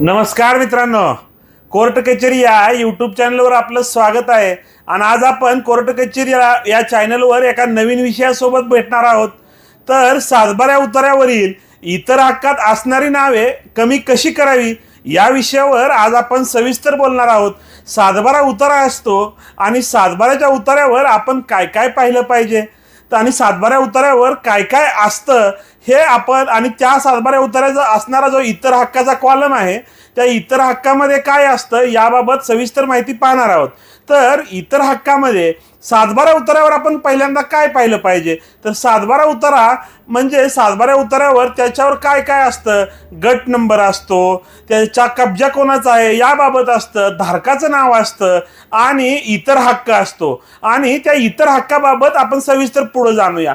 नमस्कार मित्रांनो कोर्ट कचेरी या यूट्यूब चॅनलवर आपलं स्वागत आहे. आणि आज आपण कोर्ट कचेरी या- या चॅनलवर एका नवीन विषयासोबत भेटणार आहोत. तर सातबाऱ्या उतार्यावरील इतर हक्कात असणारी नावे कमी कशी करावी या विषयावर आज आपण सविस्तर बोलणार आहोत. सातबारा उतारा असतो आणि सातबाऱ्याच्या उतार्यावर आपण काय काय पाहिलं पाहिजे? तर आणि सातबाऱ्या उतार्यावर काय काय असतं हे आपण आणि त्या सातबाऱ्या उतार्याचा असणारा जो इतर हक्काचा कॉलम आहे त्या इतर हक्कामध्ये काय असतं याबाबत सविस्तर माहिती पाहणार आहोत. तर इतर हक्कामध्ये सातबारा उतार्यावर आपण पहिल्यांदा काय पाहिलं पाहिजे? तर सातबारा उतारा म्हणजे सातबाऱ्या उतार्यावर त्याच्यावर काय काय असतं? गट नंबर असतो त्याचा कब्जा कोणाचा आहे याबाबत असतं धारकाचं नाव असतं आणि इतर हक्क असतो. आणि त्या इतर हक्काबाबत आपण सविस्तर पुढे जाणूया.